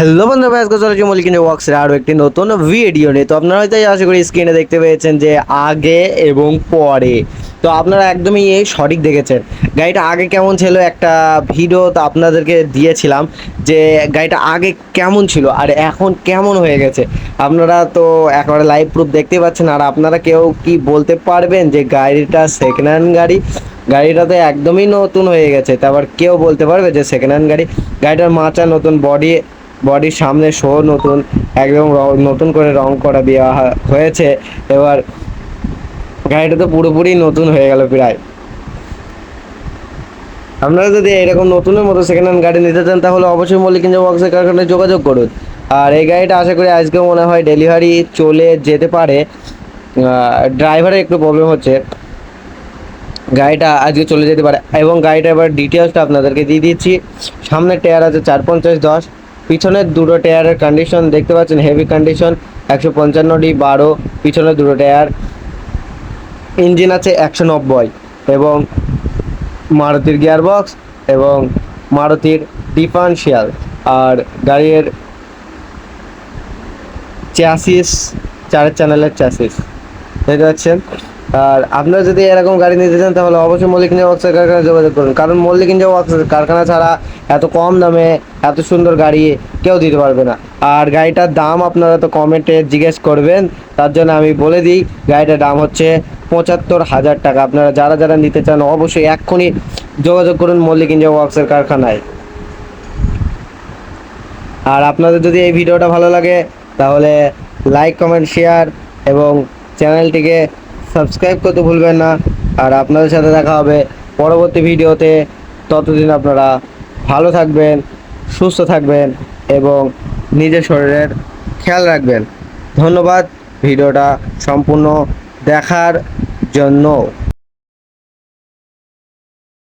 Hello বন্ধু ভাই, আজকে চলেছি মলিকিনে ওয়ার্কসের আরও একটি নতুন ভিডিও নিয়ে। তো আপনারা হয়তো আশা করি স্ক্রিনে দেখতে পেয়েছেন যে আগে এবং পরে। তো আপনারা একদমই এই সঠিক দেখেছেন। গাড়িটা আগে কেমন ছিল একটা ভিডিও তো আপনাদেরকে দিয়েছিলাম যে গাড়িটা আগে কেমন ছিল আর এখন কেমন হয়ে গেছে। আপনারা তো একেবারে লাইভ প্রুফ দেখতে পাচ্ছেন আর আপনারা কেউ কি বলতে পারবেন যে গাড়িটা সেকেন্ড হ্যান্ড গাড়ি? গাড়িটা তো একদমই নতুন হয়ে গেছে। তারপর কেউ বলতে পারবে যে সেকেন্ড হ্যান্ড গাড়ি? গাড়িটার মাচা, নতুন বডি বডির সামনে শো নতুন, একদম নতুন করে রং করা দেওয়া হয়েছে। এবার গাড়িটা তো পুরোপুরি নতুন হয়ে গেল প্রায়। আপনারা যদি এরকম নতুনের মতো সেকেন্ড হ্যান্ড গাড়ি নিতে চান, তাহলে অবশ্যই মল্লিকিঞ্জ ওয়ার্কসের কারখানায় যোগাযোগ করুন। আর এই গাড়িটা আশা করি আজকে মনে হয় ডেলিভারি চলে যেতে পারে। ড্রাইভারের একটু প্রবলেম হচ্ছে। গাড়িটা আজকে চলে যেতে পারে। এবং গাড়িটা এবার ডিটেলসটা আপনাদেরকে দিয়ে দিচ্ছি। সামনে টায়ার আছে চার পঞ্চাশ দশ। পিছনের দুটো টায়ারের কন্ডিশন দেখতে পাচ্ছেন হেভি কন্ডিশন একশো পঞ্চান্ন ডি বারো, পিছনের দুটো টায়ার। ইঞ্জিন আছে একশো নব্বই এবং মারুতির গিয়ার বক্স এবং মারুতির ডিফারেন্সিয়াল আর গাড়ির চ্যাসিস চারের চ্যানেলের চ্যাসিস দেখতে পাচ্ছেন? আর আপনারা যদি এরকম গাড়ি নিতে চান, তাহলে অবশ্যই মল্লিক ইঞ্জিন ওয়ার্কসের কারখানায় যোগাযোগ করুন। কারণ মল্লিক ইঞ্জিন ওয়ার্কসের কারখানা ছাড়া এত কম দামে এত সুন্দর গাড়ি কেউ দিতে পারবে না। আর গাড়িটার দাম আপনারা তো কমেন্টে জিজ্ঞেস করবেন, তার জন্য আমি বলে দিই, গাড়িটার দাম হচ্ছে পঁচাত্তর হাজার টাকা। আপনারা যারা যারা নিতে চান, অবশ্যই এক্ষুনি যোগাযোগ করুন মল্লিক ইঞ্জিন ওয়ার্কসের কারখানায়। আর আপনাদের যদি এই ভিডিওটা ভালো লাগে, তাহলে লাইক, কমেন্ট, শেয়ার এবং চ্যানেলটিকে সাবস্ক্রাইব করতে ভুলবেন না। আর আপনাদের সাথে দেখা হবে পরবর্তী ভিডিওতে। ততদিন আপনারা ভালো থাকবেন, সুস্থ থাকবেন এবং নিজের শরীরের খেয়াল রাখবেন। ধন্যবাদ, ভিডিওটা সম্পূর্ণ দেখার জন্য।